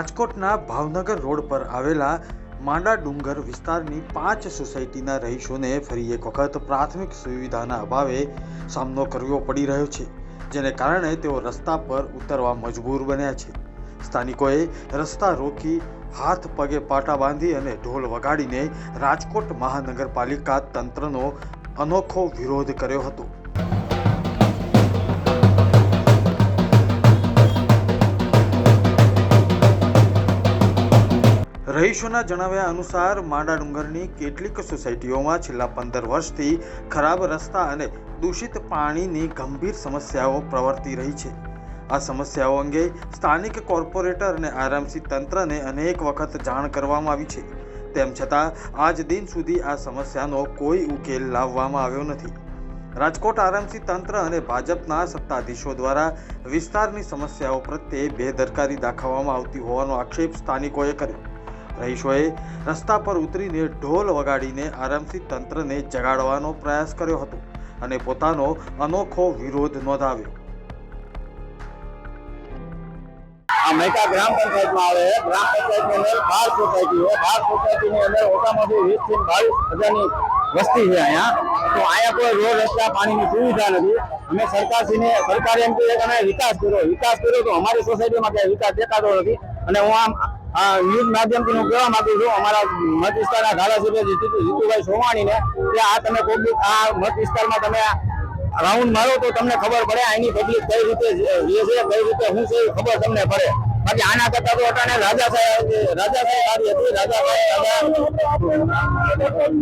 રાજકોટના ભાવનગર રોડ પર આવેલા માંડા ડુંગર વિસ્તારની પાંચ સોસાયટીના રહીશોને ફરી એક વખત પ્રાથમિક સુવિધાના અભાવે સામનો કરવો પડી રહ્યો છે, જેને કારણે તેઓ રસ્તા પર ઉતરવા મજબૂર બન્યા છે. સ્થાનિકોએ રસ્તા રોકી હાથ પગે પાટા બાંધી અને ઢોલ વગાડીને રાજકોટ મહાનગરપાલિકા તંત્રનો અનોખો વિરોધ કર્યો હતો. રહીશોના જણાવ્યા અનુસાર, માંડા ડુંગરની કેટલીક સોસાયટીઓમાં છેલ્લા પંદર વર્ષથી ખરાબ રસ્તા અને દૂષિત પાણીની ગંભીર સમસ્યાઓ પ્રવર્તી રહી છે. આ સમસ્યાઓ અંગે સ્થાનિક કોર્પોરેટર અને આરામસી તંત્રને અનેક વખત જાણ કરવામાં આવી છે. તેમ છતાં, આજ દિન સુધી આ સમસ્યાનો કોઈ ઉકેલ લાવવામાં આવ્યો નથી. રાજકોટ આરએમસી તંત્ર અને ભાજપના સત્તાધીશો દ્વારા વિસ્તારની સમસ્યાઓ પ્રત્યે બેદરકારી દાખવવામાં આવતી હોવાનો આક્ષેપ સ્થાનિકોએ કર્યો. રહીશોએ રસ્તા પર ઉતરીને ઢોલ વગાડીને આરામથી તંત્રને જગાડવાનો પ્રયાસ કર્યો હતો અને પોતાનો અનોખો વિરોધ નોંધાવ્યો. મહેકા ગ્રામ પંચાયતમાં આવે ગ્રામ પંચાયતની અંદર બાર સોસાયટી છે. બાર સોસાયટીની અંદર ઓછામાંથી વીસથી બાવીસ હજારની વસ્તી છે અહીંયા. તો અહીંયા કોઈ રોડ, રસ્તા, પાણીની સુવિધા નથી. અમે સરકારશ્રીને, સરકારે એમ કહે કે અમે વિકાસ કર્યો. વિકાસ કર્યો તો અમારી સોસાયટીમાં ક્યાંય વિકાસ દેખાતો નથી. અને હું આમ આ ન્યૂઝ માધ્યમથી હું કહેવા માંગુ છું, અમારા મત વિસ્તારના ધારાસભ્ય જીતુ, જીતુભાઈ સોમાણીને કે આ તમે બી, આ મત વિસ્તારમાં તમે રાઉન્ડ મારો તો તમને ખબર પડે અહીંની પબ્લિક કઈ રીતે રહે છે, કઈ રીતે શું છે ખબર તમને પડે. બાકી આના કરતા તો અટાણે રાજા સાહેબ રાજા સાહેબ સારી હતી, રાજા સાહેબ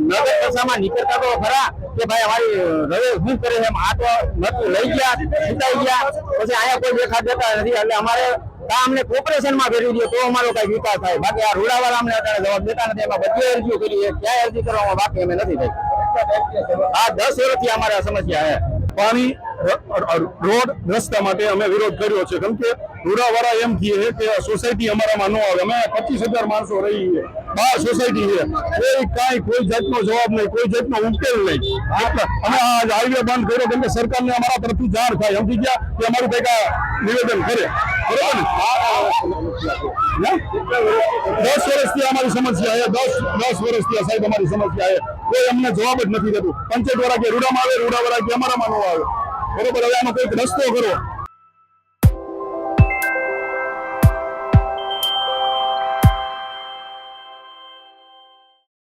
નગર કક્ષામાં નીકળતા તો ખરા કે ભાઈ અમારી હવે શું કરે છે આ તો મત લઈ ગયા જીતાઈ ગયા, પછી અહીંયા કોઈ દેખા દેતા નથી, એટલે અમારે આ અમને કોર્પોરેશનમાં ફેરવી દો તો અમારો કઈ વિકાસ થાય. બાકી આ રૂડાવાળા અમને અત્યારે જવાબ દેતા નથી. એમાં બધી અરજીઓ કરી ક્યાંય અરજી કરવામાં બાકી અમે નથી થઈ. આ દસ વર્ષથી અમારે સમસ્યા છે. પાણી રોડ રસ્તા માટે અમે વિરોધ કર્યો છે. કેમ કે રૂડાવાળા એમ કહે કે સોસાયટી અમારામાં ન આવે. અમે પચીસ હજાર માણસો રહી છે. બાર સોસાયટી છે. કોઈ કાંઈ, કોઈ જાતનો જવાબ નહીં, કોઈ જાતનો ઉકેલ નહીં. અમે આ હાઈવે બંધ કર્યો. કેમ કે સરકારને અમારા તરફથી જાણ થાય. સમજી ગયા કે અમારું કંઈક નિવેદન કરે. બરોબર? દસ વર્ષથી અમારી સમસ્યા છે. દસ દસ વર્ષથી સાહેબ અમારી સમસ્યા છે. કોઈ અમને જવાબ જ નથી દેતું. પંચાયત વાળા કે રૂડામાં આવે રૂડા વાળા કે અમારામાં ન આવે. બરોબર હવે આમાં કોઈક રસ્તો કરો